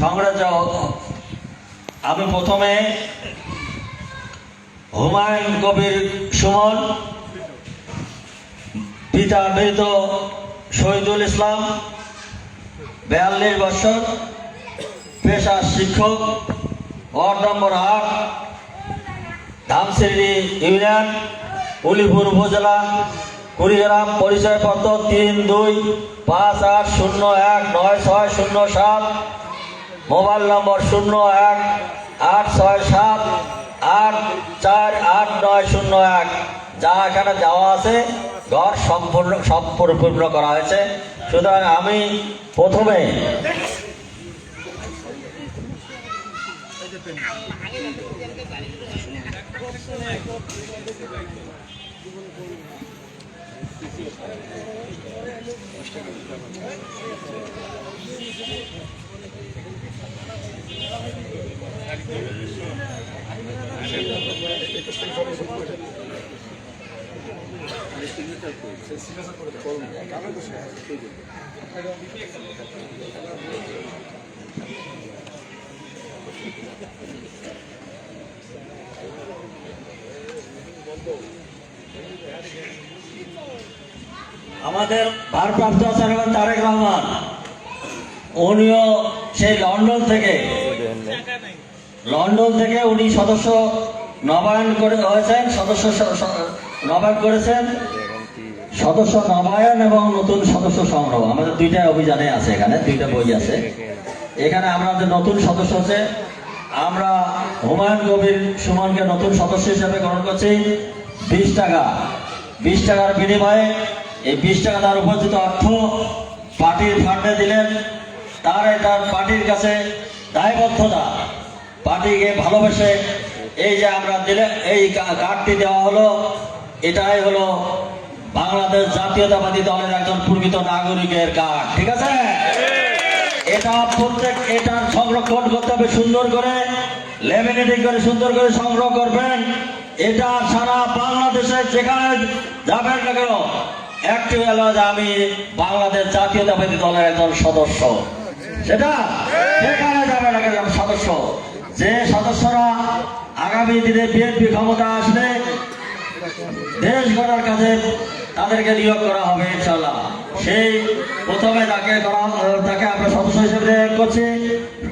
সংগ্রাজ আমি প্রথমে হুমায়ুন কবির সুমন, পিতা মৃত শহীদুল ইসলাম, বিয়াল্লিশ বছর পেশা শিক্ষক, ওয়ার্ড নম্বর আট ধামসিরি ইউনিয়ন, উলিপুর উপজেলা, কুড়িগ্রাম পরিচয়পত্র তিন দুই পাঁচ আট শূন্য এক নয় ছয় শূন্য সাত। মোবাইল নম্বর শূন্য এক আট ছয় সাত আট চার আট নয় শূন্য এক। যা এখানে দেওয়া আছে, ঘর সম্পূর্ণ সম্পূর্ণ করা হয়েছে। সুতরাং আমি প্রথমে আমাদের ভারপ্রাপ্ত চেয়ারম্যান তারেক রহমান উনিও সেই লন্ডন থেকে। লন্ডন থেকে উনি সদস্য নবায়ন করে হয়েছেন, সদস্য নবায়ন করেছেন। সদস্য নবায়ন এবং নতুন সদস্য সংগ্রহ। আমাদের দুইটা অভিযানে আছে এখানে, দুইটা বই আছে। এখানে আমাদের নতুন সদস্য আছে আমরা হুমায়ুন কবির সুমনকে নতুন সদস্য হিসেবে গ্রহণ করছি। বিশ টাকা। বিশ টাকার বিনিময়ে এই বিশ টাকা তার উপার্জিত অর্থ পার্টির ফান্ডে দিলেন। তার তার পার্টির কাছে দায়বদ্ধতা। পার্টিকে ভালোবেসে এই যে আমরা দিলে, এই কার্ডটি দেওয়া হলো, এটাই হলো বাংলাদেশ জাতীয়তাবাদী দলের একজন প্রকৃত নাগরিকের কার্ড। ঠিক আছে? এটা প্রত্যেক এটার সংরক্ষণ করতে হবে, সুন্দর করে, লেমিনেটিং করে, সুন্দর করে সংগ্রহ করবেন। এটা সারা বাংলাদেশে যেখানে যাবেন না কেন, একটি হলো যে আমি বাংলাদেশ জাতীয়তাবাদী দলের একজন সদস্য। সেটা যেখানে যাবে না কেন সদস্য? যে সদস্যরা আগামী দিনে বিএনপি ক্ষমতা আসলে দেশ গড়ার কাজে তাদেরকে নিয়োগ করা হবে ইনশাল্লাহ সেই প্রথমে তাকে করা তাকে আমরা সদস্য হিসেবে করছি,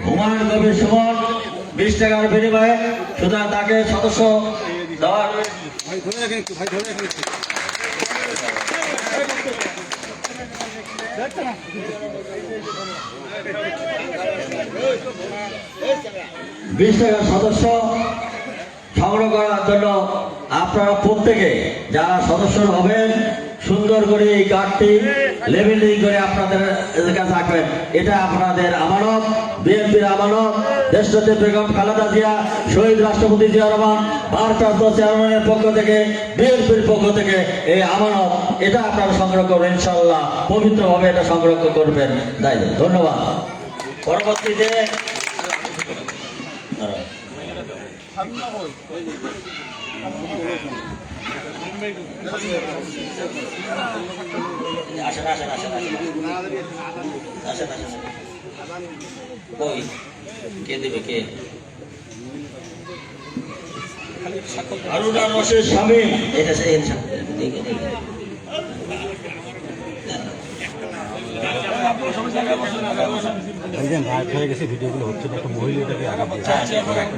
হুমায়ুন কবির সুমন, বিশ টাকার বিনিময়ে। সুতরাং তাকে সদস্য দেওয়ার ভাই ধরে রাখেন একটু ভাই ধরে রাখেন একটু বিশ টাকা সদস্য সংগ্রহ করার জন্য আপনারা প্রত্যেকে যারা সদস্য হবেন, সুন্দর করে এই কার্ডটি লেবেলিং করে আপনাদের কাছে রাখবেন এটা আপনাদের আমানত, বিএনপির আমানত দেশনেত্রী বেগম খালেদা জিয়া, শহীদ রাষ্ট্রপতি জিয়া রহমান, ভারপ্রাপ্ত চেয়ারম্যানের পক্ষ থেকে, বিএনপির পক্ষ থেকে এই আমানত, এটা আপনারা সংগ্রহ করবেন ইনশাল্লাহ পবিত্রভাবে এটা সংগ্রহ করবেন। তাই ধন্যবাদ। পরবর্তীতে আসেন আসেন আসেন আসেন আসেন। আসেন কই? কে দেবে কে? হারুনা রশেদ স্বামী এটা সে ভাইজান ভাই হয়ে গেছে ভিডিওগুলো হচ্ছে না একটা মহিলাটাকে আচ্ছা, দেখেন,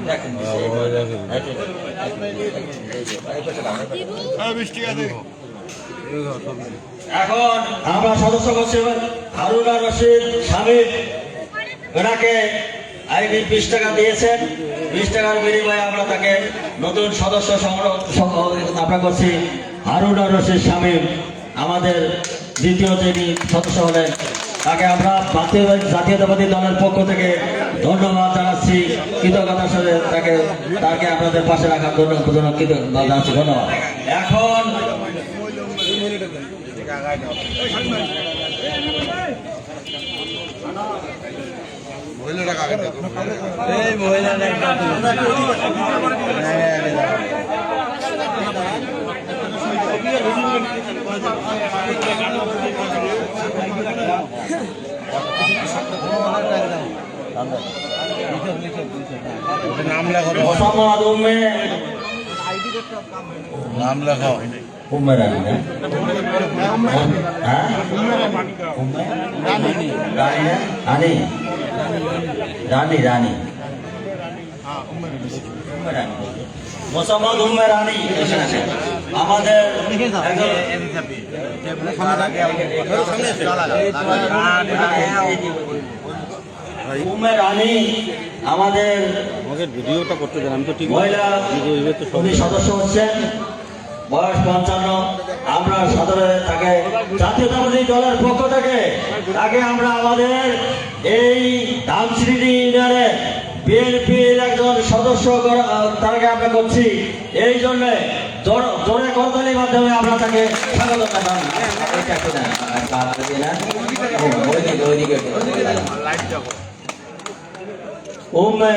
এখন আমরা সদস্য করছি হারুনা রশিদ স্বামী ওনাকে আইনি বিশ টাকা দিয়েছেন। বিশ টাকার বিনিময়ে আমরা তাকে নতুন সদস্য সংগ্রহ আমরা করছি হারুনা রশিদ স্বামী আমাদের দ্বিতীয় যিনি সদস্য হলেন তাকে আমরা জাতীয় জাতীয়তাবাদী দলের পক্ষ থেকে ধন্যবাদ জানাচ্ছি। কৃতজ্ঞতার সাথে তাকে তাকে আপনাদের পাশে রাখার জন্য কৃতজ্ঞতা জানাচ্ছি। ধন্যবাদ। এখন নাম লেখো মোসাম্মদ উম্মে নাম লেখো উম্মে রানী হ্যাঁ রানী রানী মোসাম্মদ উম্মে রানী আমাদের আমাদের ভিডিওটা করতে দেন আমি তো ঠিক সদস্য হচ্ছেন বয়স পঞ্চান্ন আমরা সদরে তাকে জাতীয়তাবাদী দলের পক্ষ থেকে তাকে আমরা আমাদের এই ধামশ্রী ইউনিয়নে বিএনপির একজন সদস্য তাকে আমরা করছি। এই জন্য জোর- করতালির মাধ্যমে আমরা তাকে স্বাগত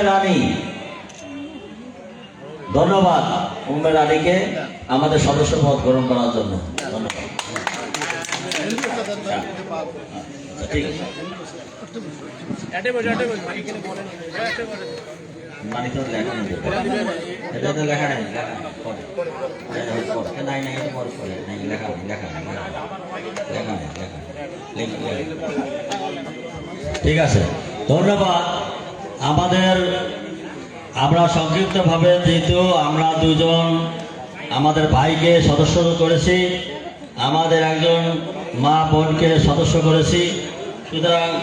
রানী। ধন্যবাদ উম্মে রানীকে আমাদের সদস্য পদ গ্রহণ করার জন্য। ধন্যবাদ। ঠিক আছে ধন্যবাদ আমাদের আমরা সংক্ষিপ্তভাবে যেহেতু আমরা দুজন আমাদের ভাইকে সদস্য করেছি আমাদের একজন মা বোনকে সদস্য করেছি। সুতরাং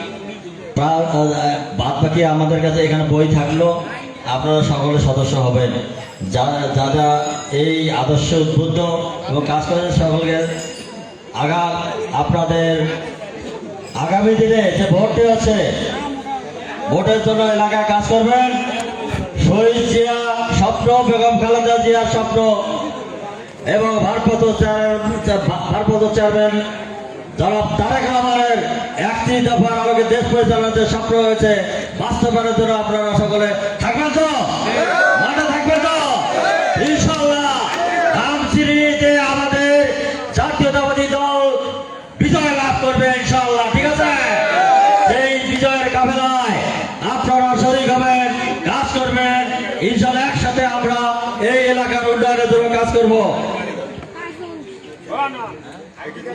বাদ বাকি আমাদের কাছে এখানে বই থাকল। আপনারা সকলে সদস্য হবেন। যারা যারা এই আদর্শ উদ্বুদ্ধ এবং কাজ করেন সকলকে আগা আপনাদের আগামী দিনে যে ভোটটি আছে ভোটের জন্য এলাকায় কাজ করবেন। শহীদ জিয়া স্বপ্ন, বেগম খালেদা জিয়ার স্বপ্ন এবং ভারপ্রাপ্ত চেয়ার- ভারপ্রাপ্ত চেয়ারম্যান জনাব তারেক রহমানের একটি দফার আমাকে দেশ পরিচালনাতে স্বপ্ন হয়েছে। বাস্তবায়নের জন্য আপনারা সকলে থাকবেন তো? মাঠে আমাদের বিজয় লাভ করবে ইনশাল্লাহ ঠিক আছে? বিজয়ের শরীর কাজ করবেন। ইনশাল্লাহ একসাথে আমরা এই এলাকার উন্নয়নের জন্য কাজ করব।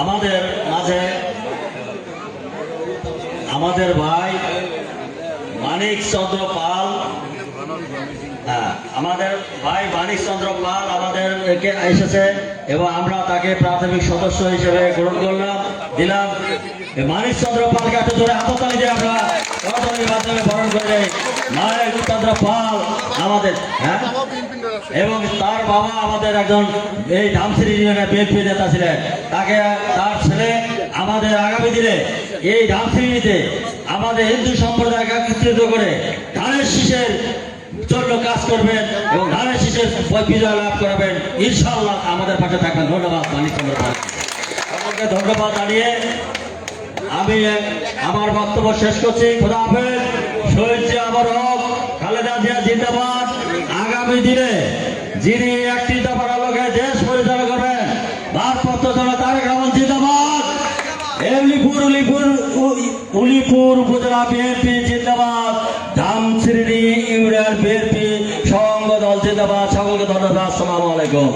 আমাদের মাঝে, আমাদের ভাই মানিক চন্দ্র পাল হ্যাঁ আমাদের ভাই মানিক চন্দ্র পাল আমাদের একে এসেছে এবং আমরা তাকে প্রাথমিক সদস্য হিসেবে গ্রহণ করলাম, দিলাম। মানিক চন্দ্র পালকে এত জোরে হাততালি দিয়ে আমরা মাধ্যমে বরণ করে মানিক চন্দ্র পাল আমাদের হ্যাঁ? এবং তার বাবা আমাদের একজন এই ধামসিরি ইউনিয়নের বিএনপি নেতা ছিলেন। তাকে, তার ছেলে আমাদের আগামী দিনে এই ধামসিরিতে আমাদের হিন্দু সম্প্রদায়কে একত্রিত করে ধানের শীষের জন্য কাজ করবেন এবং ধানের শীষের বিজয় লাভ করবেন। ইনশাআল্লাহ আমাদের পাশে থাকবেন। ধন্যবাদ মানিক চন্দ্র সকলকে ধন্যবাদ জানিয়ে আমি আমার বক্তব্য শেষ করছি। খোদা হাফেজ। শহীদ জিয়া আমার হক, খালেদা জিয়া জিন্দাবাদ। আগামী দিনে যিনি একটি দফা আলোকে দেশ পরিচালনা করবেন, ভারপ্রাপ্ত জনতা তারেক রহমান জিন্দাবাদ। এমলিপুর উলিপুর উলিপুর উপজেলা বিএনপি জিন্দাবাদ। ধামশ্রী ইউনিয়ন বিএনপি সংঘ দল জিন্দাবাদ। সকলকে ধন্যবাদ। আসসালামু আলাইকুম।